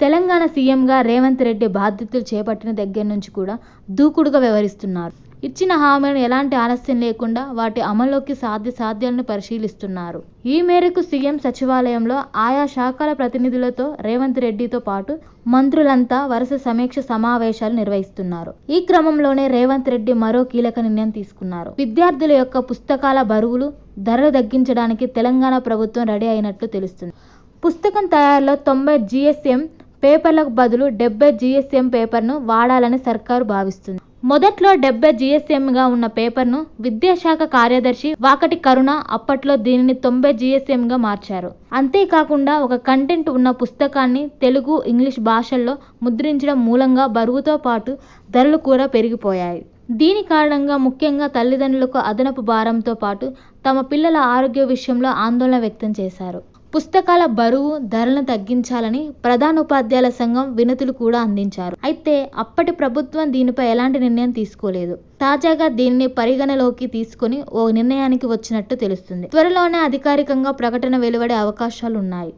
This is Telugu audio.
తెలంగాణ సీఎంగా రేవంత్ రెడ్డి బాధ్యతలు చేపట్టిన దగ్గర నుంచి కూడా దూకుడుగా వ్యవహరిస్తున్నారు. ఇచ్చిన హామీలను ఎలాంటి ఆలస్యం లేకుండా వాటి అమల్లోకి సాధ్య సాధ్యాలను పరిశీలిస్తున్నారు. ఈ మేరకు సీఎం సచివాలయంలో ఆయా శాఖల ప్రతినిధులతో రేవంత్ రెడ్డితో పాటు మంత్రులంతా వరుస సమీక్ష సమావేశాలు నిర్వహిస్తున్నారు. ఈ క్రమంలోనే రేవంత్ రెడ్డి మరో కీలక నిర్ణయం తీసుకున్నారు. విద్యార్థుల యొక్క పుస్తకాల బరువులు ధరలు తగ్గించడానికి తెలంగాణ ప్రభుత్వం రెడీ అయినట్లు తెలుస్తుంది. పుస్తకం తయారీలో తొంభై జిఎస్ఎం పేపర్లకు బదులు డెబ్బై జిఎస్ఎం పేపర్ను వాడాలని సర్కారు భావిస్తుంది. మొదట్లో డెబ్బై జిఎస్ఎంగా ఉన్న పేపర్ను విద్యాశాఖ కార్యదర్శి వాకటి కరుణ అప్పట్లో దీనిని తొంభై జిఎస్ఎంగా మార్చారు. అంతేకాకుండా ఒక కంటెంట్ ఉన్న పుస్తకాన్ని తెలుగు ఇంగ్లీష్ భాషల్లో ముద్రించడం మూలంగా బరువుతో పాటు ధరలు కూడా పెరిగిపోయాయి. దీని కారణంగా ముఖ్యంగా తల్లిదండ్రులకు అదనపు భారంతో పాటు తమ పిల్లల ఆరోగ్య విషయంలో ఆందోళన వ్యక్తం చేశారు. పుస్తకాల బరువు ధరలను తగ్గించాలని ప్రధానోపాధ్యాయుల సంఘం వినతులు కూడా అందించారు. అయితే అప్పటి ప్రభుత్వం దీనిపై ఎలాంటి నిర్ణయం తీసుకోలేదు. తాజాగా దీనిని పరిగణలోకి తీసుకొని ఓ నిర్ణయానికి వచ్చినట్టు తెలుస్తుంది. త్వరలోనే అధికారికంగా ప్రకటన వెలువడే అవకాశాలు ఉన్నాయి